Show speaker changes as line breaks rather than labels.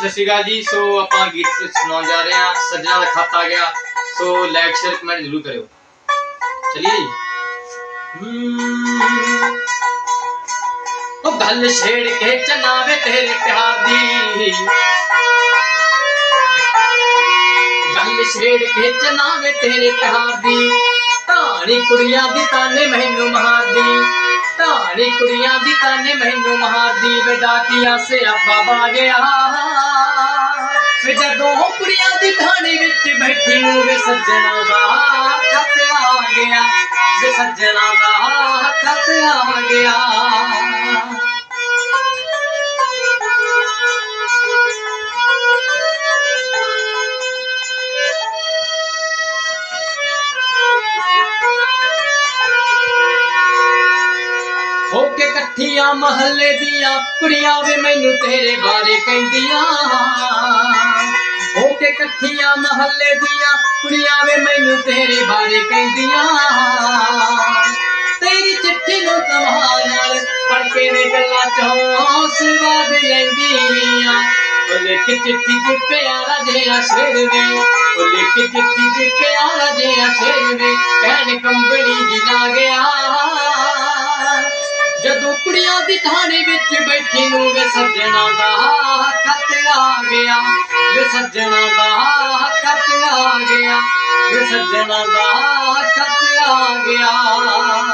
ਸਤਿ ਸ਼੍ਰੀ ਅਕਾਲ ਜੀ। ਸੋ ਆਪਾਂ ਗੀਤ ਸੁਣਾਉਣ ਜਾ ਰਹੇ ਹਾਂ। ਸੱਜਣਾ ਦਾ ਖੱਤ ਆ ਗਿਆ। ਸੋ ਲਾਈਕ ਸ਼ੇਅਰ ਕਮੈਂਟ ਜ਼ਰੂਰ ਕਰਿਓ। ਚਲਿਏ ਜੀ। ਉਹ ਗੱਲ ਛੇੜ ਕੇ ਚਨਾਵੇ ਤੇਰੇ ਪਿਆਰ ਦੀ। ਗੱਲ ਛੇੜ ਕੇ ਚਨਾਵੇ ਤੇਰੇ ਪਿਆਰ ਦੀ। ਧਾਣੀ ਕੁੜੀਆਂ ਦੀ ਤਾਨੇ ਮੈਨੂੰ ਮਾਰਦੀ। ਧਾਣੀ ਕੁੜੀਆਂ ਦੀ ਤਾਨੇ ਮੈਨੂੰ ਮਾਰਦੀ ਵੇ ਡਾਕੀਆਂ ਸਿਆਪਾ ਬਾ ਗਿਆ ਵੇ ਜਦੋਂ ਕੁੜੀਆਂ ਦੀ ਥਾਣੇ ਵਿੱਚ ਬੈਠੀ ਨੂੰ ਵੇ ਸੱਜਣਾ ਦਾ ਖਤ ਆ ਗਿਆ, ਵੇ ਸੱਜਣਾ ਦਾ ਖਤ ਆ ਗਿਆ। ਹੋ ਕੇ ਇਕੱਠੀਆਂ ਮਹੱਲੇ ਦੀਆਂ ਕੁੜੀਆਂ ਵੇ ਮੈਨੂੰ ਤੇਰੇ ਬਾਰੇ ਕਹਿੰਦੀਆਂ। ਹੋ ਕੇ ਇਕੱਠੀਆਂ ਮਹੱਲੇ ਦੀਆਂ ਕੁੜੀਆਂ ਵੇ ਮੈਨੂੰ ਤੇਰੇ ਬਾਰੇ ਕਹਿੰਦੀਆਂ। ਤੇਰੀ ਚਿੱਠੀ ਨੂੰ ਤਮਾਹ ਨਾਲ ਪੜ ਕੇ ਵੇ ਗੱਲਾਂ ਚੋਂ ਸਵਾਦ ਲੈਂਦੀਆਂ। ਉਹ ਲਿਖ ਚਿੱਠੀ ਚ ਪਿਆਰਾ ਜਿਹਾ ਸ਼ੇਰ ਵੇ, ਉਹ ਲਿਖ ਚਿੱਠੀ ਚ ਪਿਆਰਾ ਜਿਹਾ ਸ਼ੇਰ ਵੇ ਕਹਿਣ ਕੰਬਣੀ ਜਦੋਂ ਕੁੜੀਆਂ ਦੀ ਥਾਣੇ ਵਿੱਚ ਬੈਠੀ ਨੂੰ ਵੇ ਸੱਜਣਾ ਦਾ ਖਤ ਆ ਗਿਆ ਵੇ ਸੱਜਣਾ ਦਾ ਖਤ ਆ ਗਿਆ ਵੇ ਸੱਜਣਾ ਦਾ ਖਤ ਆ ਗਿਆ ਧੰਨਵਾਦ